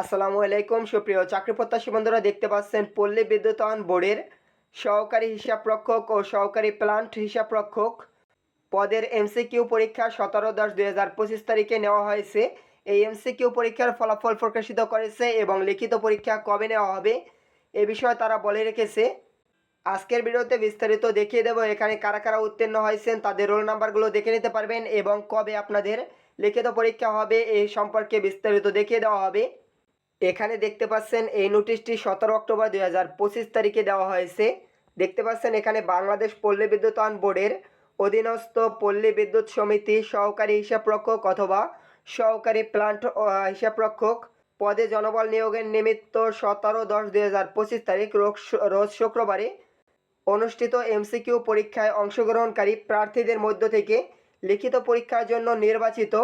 আসসালামু আলাইকুম, সুপ্রিয় চাকরি প্রত্যাশী বন্ধুরা, দেখতে পাচ্ছেন পল্লী বিদ্যুতায়ন বোর্ডের সহকারী হিসাবরক্ষক ও সহকারী প্লান্ট হিসাবরক্ষক পদের এমসিকিউ পরীক্ষা সতেরো দশ দুই হাজার পঁচিশ তারিখে নেওয়া হয়েছে। এই এমসিকিউ পরীক্ষার ফলাফল প্রকাশিত করেছে এবং লিখিত পরীক্ষা কবে নেওয়া হবে, এ বিষয়ে তারা বলে রেখেছে। আজকের ভিডিওতে বিস্তারিত দেখিয়ে দেবো, এখানে কারা কারা উত্তীর্ণ হয়েছেন, তাদের রোল নাম্বারগুলো দেখে নিতে পারবেন এবং কবে আপনাদের লিখিত পরীক্ষা হবে এই সম্পর্কে বিস্তারিত দেখিয়ে দেওয়া হবে। এখানে দেখতে পাচ্ছেন এই নোটিশটি সতেরো অক্টোবর দুই হাজার পঁচিশ তারিখে দেওয়া হয়েছে। দেখতে পাচ্ছেন এখানে বাংলাদেশ পল্লী বিদ্যুতায়ন বোর্ডের অধীনস্থ পল্লী বিদ্যুৎ সমিতি সহকারী হিসাবরক্ষক অথবা সহকারী প্লান্ট হিসাবরক্ষক পদে জনবল নিয়োগের নিমিত্ত সতেরো দশ দুই হাজার পঁচিশ তারিখ রোজ শুক্রবারে অনুষ্ঠিত এমসিকিউ পরীক্ষায় অংশগ্রহণকারী প্রার্থীদের মধ্য থেকে লিখিত পরীক্ষার জন্য নির্বাচিত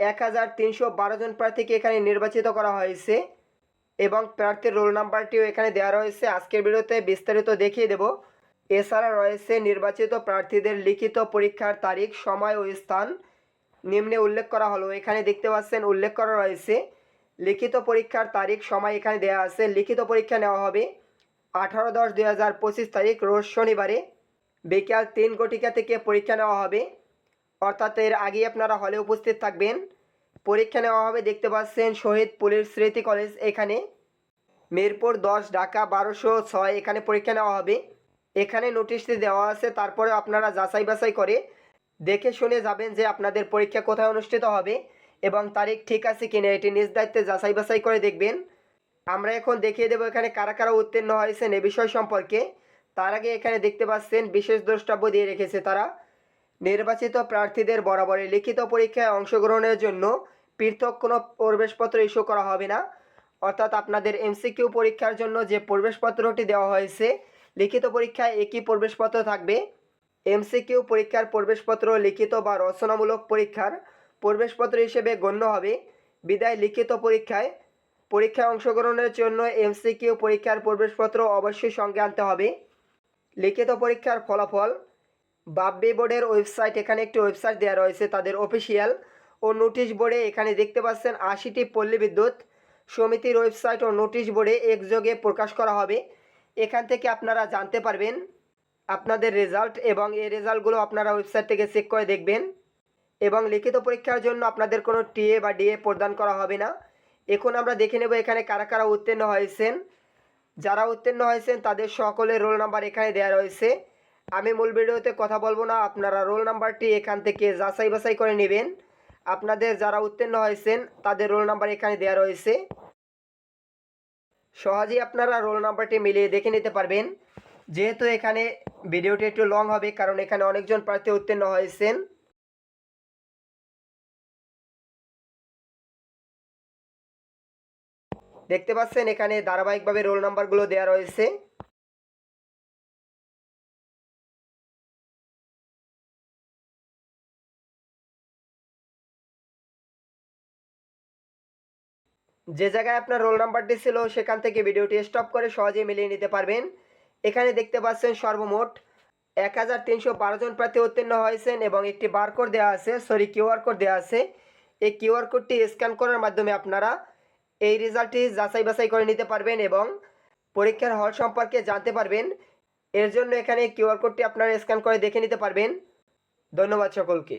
এক হাজার তিনশো বারো জন প্রার্থীকে এখানে নির্বাচিত করা হয়েছে এবং প্রার্থীর রোল নাম্বারটিও এখানে দেওয়া রয়েছে। আজকের ভিডিওতে বিস্তারিত দেখিয়ে দেব। এছাড়া রয়েছে নির্বাচিত প্রার্থীদের লিখিত পরীক্ষার তারিখ, সময় ও স্থান নিম্নে উল্লেখ করা হলো। এখানে দেখতে পাচ্ছেন, উল্লেখ করা রয়েছে, লিখিত পরীক্ষার তারিখ, সময় এখানে দেওয়া আছে। লিখিত পরীক্ষা নেওয়া হবে আঠারো দশ দুই হাজার পঁচিশ তারিখ, রোজ শনিবারে। বিকাল তিন ঘটিকা থেকে পরীক্ষা নেওয়া হবে। অর্থাৎ এর আগেই আপনারা হলে উপস্থিত থাকবেন। পরীক্ষা নেওয়া হবে, দেখতে পাচ্ছেন শহীদ পুলিশ স্মৃতি কলেজ এখানে। মিরপুর দশ, ঢাকা বারোশো ছয়, এখানে পরীক্ষা নেওয়া হবে। এখানে নোটিশটি দেওয়া আছে তারপরে আপনারা যাচাই বাছাই করে দেখে শুনে যাবেন যে আপনাদের পরীক্ষা কোথায় অনুষ্ঠিত হবে এবং তারিখ ঠিক আছে কিনা, এটি নিজ দায়িত্বে যাচাই বাছাই করে দেখবেন। আমরা এখন দেখিয়ে দেবো এখানে কারা কারা উত্তীর্ণ হয়েছেন এ বিষয় সম্পর্কে। তার আগে এখানে দেখতে পাচ্ছেন বিশেষ দ্রষ্টব্য দিয়ে রেখেছে তারা। নির্বাচিত প্রার্থীদের বরাবরই লিখিত পরীক্ষায় অংশগ্রহণের জন্য পৃথক কোনো প্রবেশপত্র ইস্যু করা হবে না। অর্থাৎ আপনাদের এমসিকিউ পরীক্ষার জন্য যে প্রবেশপত্রটি দেওয়া হয়েছে, লিখিত পরীক্ষায় একই প্রবেশপত্র থাকবে। এমসিকিউ পরীক্ষার প্রবেশপত্র লিখিত বা রচনামূলক পরীক্ষার প্রবেশপত্র হিসেবে গণ্য হবে। বিদায় লিখিত পরীক্ষায় পরীক্ষায় অংশগ্রহণের জন্য এমসিকিউ পরীক্ষার প্রবেশপত্র অবশ্যই সঙ্গে আনতে হবে। লিখিত পরীক্ষার ফলাফল বাব্বি বোর্ডের ওয়েবসাইট, এখানে একটি ওয়েবসাইট দেওয়া রয়েছে, তাদের অফিসিয়াল। ও নোটিশ বোর্ডে এখানে দেখতে পাচ্ছেন আশিটি পল্লী বিদ্যুৎ সমিতির ওয়েবসাইট ও নোটিশ বোর্ডে একযোগে প্রকাশ করা হবে। এখান থেকে আপনারা জানতে পারবেন আপনাদের রেজাল্ট এবং এই রেজাল্টগুলো আপনারা ওয়েবসাইট থেকে চেক করে দেখবেন এবং লিখিত পরীক্ষার জন্য আপনাদের কোনো টিএ বা ডিএ প্রদান করা হবে না। এখন আমরা দেখে নেব এখানে কারা কারা উত্তীর্ণ হয়েছেন। যারা উত্তীর্ণ হয়েছেন তাদের সকলের রোল নাম্বার এখানে দেওয়া রয়েছে। আমি মূল ভিডিওতে কথা বলব না, আপনারা রোল নাম্বারটি এখান থেকে যাচাই বাছাই করে নেবেন। আপনাদের যারা উত্তীর্ণ হয়েছেন, তাদের রোল নাম্বার এখানে দেওয়া রয়েছে। সহজেই আপনারা রোল নাম্বারটি মিলিয়ে দেখে নিতে পারবেন। যেহেতু এখানে ভিডিওটি একটু লং হবে, কারণ এখানে অনেকজন প্রার্থী উত্তীর্ণ হয়েছেন। দেখতে পাচ্ছেন, এখানে ধারাবাহিকভাবে রোল নাম্বারগুলো দেওয়া রয়েছে। যে জায়গায় আপনার রোল নাম্বারটি ছিল, সেখান থেকে ভিডিওটি স্টপ করে সহজেই মিলিয়ে নিতে পারবেন। এখানে দেখতে পাচ্ছেন সর্বমোট এক হাজার তিনশো বারো জন প্রার্থী উত্তীর্ণ হয়েছেন এবং একটি বারকোড দেওয়া আছে, সরি কিউআর কোড দেওয়া আছে। এই কিউআর কোডটি স্ক্যান করার মাধ্যমে আপনারা এই রেজাল্টটি যাচাই বাছাই করে নিতে পারবেন এবং পরীক্ষার হল সম্পর্কে জানতে পারবেন। এর জন্য এখানে কিউআর কোডটি আপনারা স্ক্যান করে দেখে নিতে পারবেন। ধন্যবাদ সকলকে।